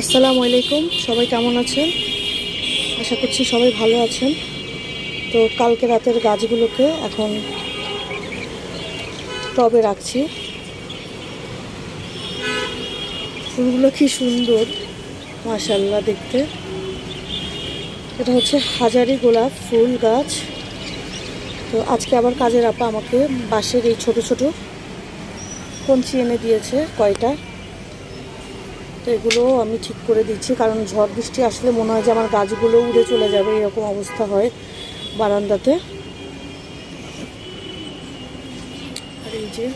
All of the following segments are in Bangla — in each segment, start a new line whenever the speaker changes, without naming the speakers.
আসসালামু আলাইকুম। সবাই কেমন আছেন? আশা করছি সবাই ভালো আছেন। তো কালকে রাতের গাছগুলোকে এখন টবে রাখছি। ফুলগুলো কি সুন্দর মাশাল্লাহ দেখতে। এটা হচ্ছে হাজারি গোলাপ ফুল গাছ। তো আজকে আবার কাজের আপা আমাকে বাঁশের এই ছোট ছোট কঞ্চি এনে দিয়েছে কয়টা। তো এগুলো আমি ঠিক করে দিচ্ছি, কারণ ঝড় বৃষ্টি আসলে মনে হয় যে আমার গাছগুলো উড়ে চলে যাবে, এরকম অবস্থা হয় বারান্দাতে। আর এই যে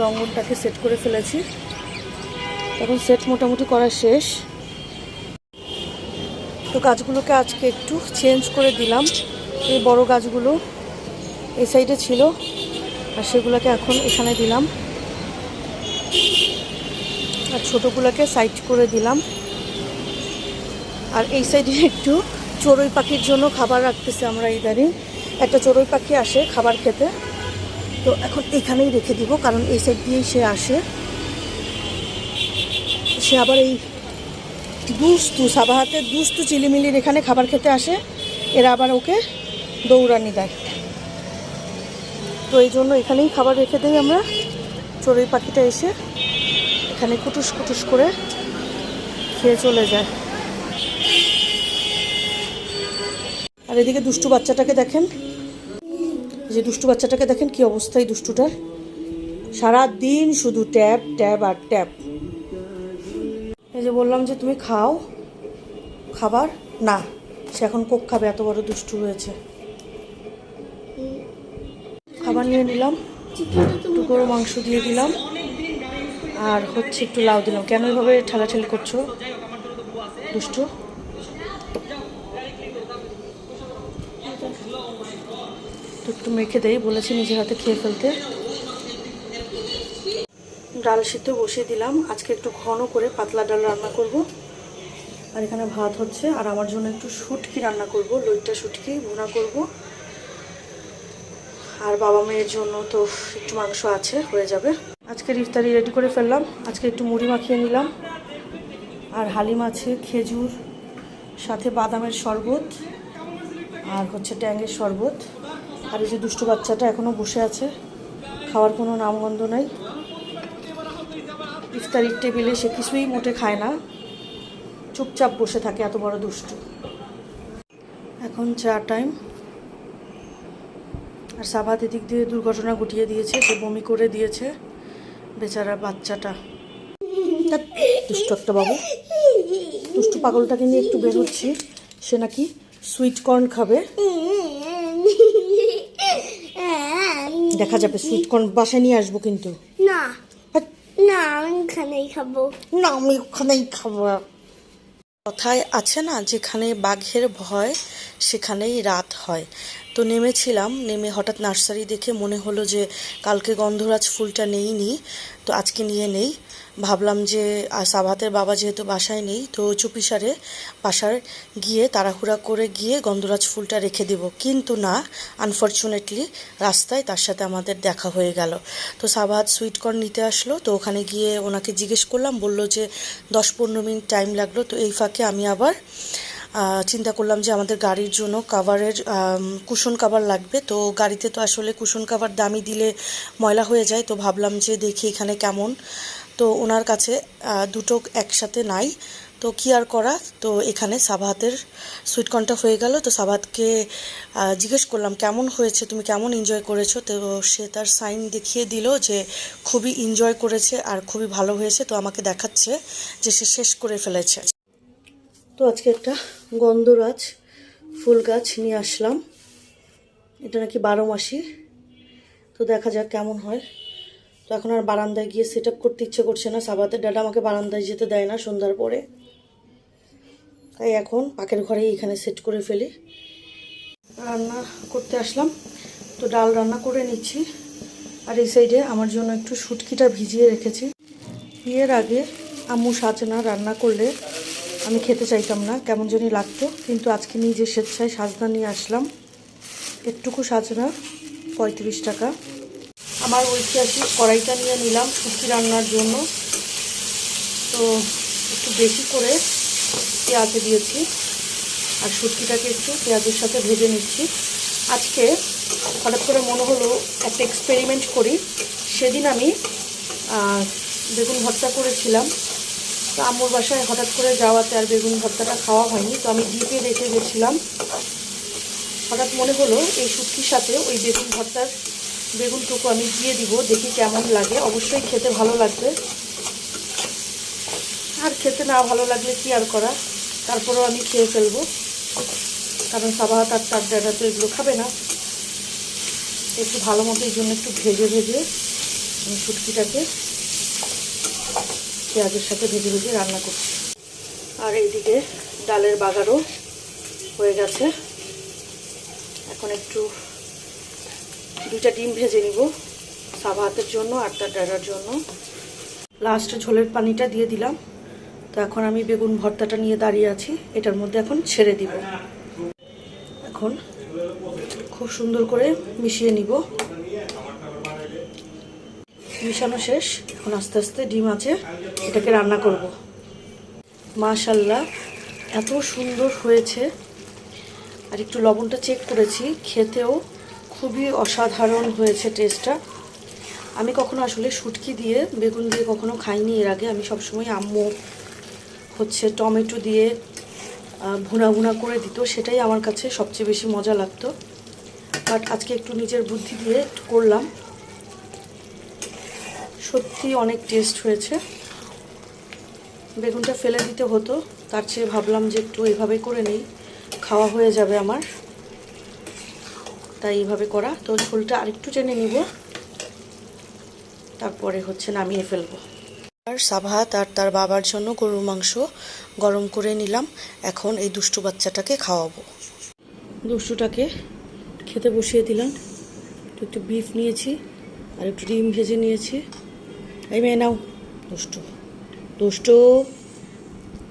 রঙনটাকে সেট করে ফেলেছি। তখন সেট মোটামুটি করা শেষ। তো গাছগুলোকে আজকে একটু চেঞ্জ করে দিলাম। এই বড় গাছগুলো এই সাইডে ছিল, আর সেগুলোকে এখন এখানে দিলাম। আর ছোটোগুলোকে সাইড করে দিলাম। আর এই সাইডে একটু চড়ুই পাখির জন্য খাবার রাখতেছি আমরা ইদারিং একটা চড়ুই পাখি আসে খাবার খেতে। তো এখন এখানেই রেখে দিব, কারণ এই সাইড দিয়েই সে আসে। সে আবার এই দুস্তু সাবাহাতের দুস্তু চিলিমিলির এখানে খাবার খেতে আসে। এরা আবার ওকে দৌড়ানি দেয়। তো এই জন্য এখানেই খাবার রেখে দিই আমরা। চড়ুই পাখিটা এসে এখানে কুটুস কুটুস করে খেয়ে চলে যায়। আর এদিকে দুষ্টু বাচ্চাটাকে দেখেন। যে দুষ্টু বাচ্চাটাকে দেখেন কি অবস্থায় দুষ্টুটার। সারা দিন শুধু ট্যাপ ট্যাপ আর ট্যাপ। এই যে বললাম যে তুমি খাও। খাবার? না, সে এখন কোক খাবে, এত বড় দুষ্টু হয়েছে। খাবার নিয়ে নিলাম। একটু গরু মাংস দিয়ে দিলাম। আর হচ্ছে একটু লাউ দিলাম। কেন এভাবে ঠেলাঠেলি করছ? দুষ্টু? একটু মেখে দেই, বলেছি নিজের হাতে খেয়ে ফেলতে। ডাল সিদ্ধ বসিয়ে দিলাম। আজকে একটু ঘন করে পাতলা ডাল রান্না করব। আর এখানে ভাত হচ্ছে, আর আমার জন্য একটু শুটকি রান্না করব লইটা শুটকি ভুনা করব। আর বাবা মেয়ের জন্য তো একটু মাংস আছে, হয়ে যাবে। আজকের ইফতারি রেডি করে ফেললাম। আজকে একটু মুড়ি মাখিয়ে নিলাম। আর হালিম আছে, খেজুর, সাথে বাদামের শরবত, আর হচ্ছে ট্যাঙ্গের শরবত। আর এই যে দুষ্টু বাচ্চাটা এখনও বসে আছে, খাওয়ার কোনো নামগন্ধ নাই। ইফতারির টেবিলে সে কিছুই মোটে খায় না। চুপচাপ বসে থাকে, এত বড় দুষ্টু। এখন চা টাইম আর সাবাত এদিক দিয়ে দুর্ঘটনা ঘটিয়ে দিয়েছে সে বমি করে দিয়েছে। বেচারা বাচ্চাটা। দুষ্টু একটা বাবু। দুষ্ট পাগলটাকে নিয়ে একটু বের হচ্ছি। সে নাকি সুইট কর্ন খাবে। দেখা যাবে সুইট কর্ন বাসায় নিয়ে আসব কিন্তু।
না না আমি এখানেই খাব।
না আমি ওখানেই খাব। কথায় আছে না, যেখানে বাঘের ভয়, সেখানেই রাত হয়। তো নেমেছিলাম, নেমে হঠাৎ নার্সারি দেখে মনে হলো যে, কালকে গন্ধরাজ ফুলটা নেই নি তো আজকে নিয়ে নেই। ভাবলাম যে, আর সাবাতের বাবা যেহেতু বাসায় নেই, তো চুপিসারে বাসার গিয়ে তাড়াহুড়া করে গিয়ে গন্ধরাজ ফুলটা রেখে দেব। কিন্তু না আনফর্চুনেটলি রাস্তায় তার সাথে আমাদের দেখা হয়ে গেল। তো সাবাত সুইটকর্ন নিতে আসলো, তো ওখানে গিয়ে ওনাকে জিজ্ঞেস করলাম, বলল যে, দশ পনেরো মিনিট টাইম লাগল, তো এই ফাঁকে আমি আবার চিন্তা করলাম যে আমাদের গাড়ির জন্য কাভারের কুশন কাভার লাগবে। তো গাড়িতে তো আসলে কুশন কাভার দামি দিলে ময়লা হয়ে যায়, তো ভাবলাম যে দেখি এখানে কেমন তো ওনার কাছে দুটো একসাথে নাই। তো কি আর করা? তো এখানে সাবাহাতের সুইটকর্নটা হয়ে গেল। তো সাবাতকে জিজ্ঞেস করলাম, কেমন হয়েছে? তুমি কেমন এনজয় করেছ? তো সে তার সাইন দেখিয়ে দিল যে খুবই এনজয় করেছে আর খুবই ভালো হয়েছে। তো আমাকে দেখাচ্ছে যে সে শেষ করে ফেলেছে। তো আজকে একটা গন্ধরাজ ফুল গাছ নিয়ে আসলাম। এটা নাকি বারো মাসি। তো দেখা যাক কেমন হয়। তো এখন আর বারান্দায় গিয়ে সেট করতে ইচ্ছে করছে না। সাবাতের ডাটা আমাকে বারান্দায় যেতে দেয় না সন্ধ্যার পরে। তাই এখন পাকের ঘরেই এখানে সেট করে ফেলি। রান্না করতে আসলাম। তো ডাল রান্না করে নিচ্ছি। আর এই সাইডে আমার জন্য একটু শুটকিটা ভিজিয়ে রেখেছি। বিয়ের আগে আম্মু সাজনা রান্না করলে আমি খেতে চাইতাম না, কেমন জানি লাগতো। কিন্তু আজকে নিজে স্বেচ্ছায় সাজনা নিয়ে আসলাম। একটুকু সাজনা, পঁয়ত্রিশ টাকা। আমার ঐতিহাসিক কড়াইটা নিয়ে নিলাম শুটকি রান্নার জন্য। তো একটু বেশি করে পেঁয়াজ দিয়েছি আর শুটকিটাকে একটু পেঁয়াজের সাথে ভেজে নিচ্ছি। আজকে হঠাৎ করে মনে হলো একটা এক্সপেরিমেন্ট করি। সেদিন আমি বেগুন ভর্তা করেছিলাম। তো আম্মুর বাসায় হঠাৎ করে যাওয়াতে আর বেগুন ভর্তাটা খাওয়া হয়নি। তো আমি ডিপে রেখে গেছিলাম। হঠাৎ মনে হলো এই শুটকির সাথে ওই বেগুন ভর্তার বেগুনটুকু আমি দিয়ে দিব, দেখি কেমন লাগে। অবশ্যই খেতে ভালো লাগবে। আর খেতে না ভালো লাগলে কি আর করা? তারপরেও আমি খেয়ে ফেলব। কারণ সাবাহা তার তার ডাটা তো এগুলো খাবে না। একটু ভালো মতো এই জন্য একটু ভেজে ভেজে আমি শুটকিটাকে পেঁয়াজের সাথে ভেজে ভেজে রান্না করছি। আর এইদিকে ডালের বাগারও হয়ে গেছে। এখন একটু দুইটা ডিম ভেজে নিব। সাবাহাতের জন্য আর তার ডাটার জন্য। লাস্ট ঝোলের পানিটা দিয়ে দিলাম। তো এখন আমি বেগুন ভর্তাটা নিয়ে দাঁড়িয়ে আছি। এটার মধ্যে এখন ছেড়ে দিব। এখন খুব সুন্দর করে মিশিয়ে নিব। মিশানো শেষ। এখন আস্তে আস্তে ডিম আছে, এটাকে রান্না করব। মাশাল্লাহ এত সুন্দর হয়েছে। আর একটু লবণটা চেক করেছি, খেতেও খুবই অসাধারণ হয়েছে টেস্টটা আমি কখনো আসলে শুটকি দিয়ে, বেগুন দিয়ে কখনো খাইনি। এর আগে আমি সবসময় আম্মু হচ্ছে টমেটো দিয়ে ভুনা ভুনা করে দিত। সেটাই আমার কাছে সবচেয়ে বেশি মজা লাগতো। বাট আজকে একটু নিজের বুদ্ধি দিয়ে একটু করলাম। সত্যি অনেক টেস্ট হয়েছে। বেগুনটা ফেলে দিতে হতো। তার চেয়ে ভাবলাম যে একটু এভাবে করে নেই। খাওয়া হয়ে যাবে আমার। তাই এইভাবে করা। তো ঝোলটা আরেকটু টেনে নিব। তারপরে হচ্ছে নামিয়ে ফেলব। আর সাভাত আর তার বাবার জন্য গরুর মাংস গরম করে নিলাম। এখন এই দুষ্টু বাচ্চাটাকে খাওয়াবো। দুষ্টুটাকে খেতে বসিয়ে দিলাম। একটু একটু বিফ নিয়েছি আর একটু ডিম ভেজে নিয়েছি। এই মেয়ে, নাও। দুষ্টু। দুষ্টু,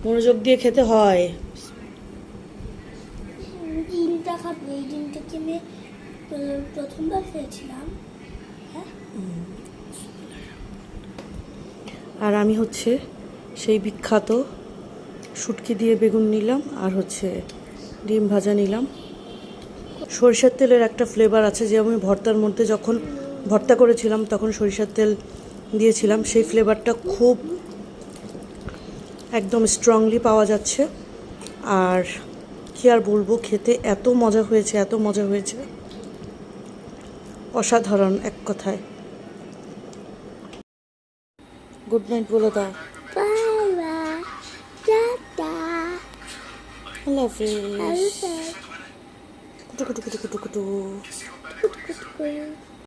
মনোযোগ দিয়ে খেতে হয়।
ডিমটা এই প্রথমবার খেয়েছিলাম হ্যাঁ?
আর আমি হচ্ছে সেই বিখ্যাত শুটকি দিয়ে বেগুন নিলাম আর হচ্ছে ডিম ভাজা নিলাম। সরিষার তেলের একটা ফ্লেভার আছে যে আমি ভর্তার মধ্যে যখন ভর্তা করেছিলাম তখন সরিষার তেল দিয়েছিলাম। সেই ফ্লেভারটা খুব একদম স্ট্রংলি পাওয়া যাচ্ছে। আর কি আর বলব, খেতে এত মজা হয়েছে, এত মজা হয়েছে। অসাধারণ এক কথায়। গুড নাইট বলে দাও কুটু কুটু কুটু কুটু কুটু।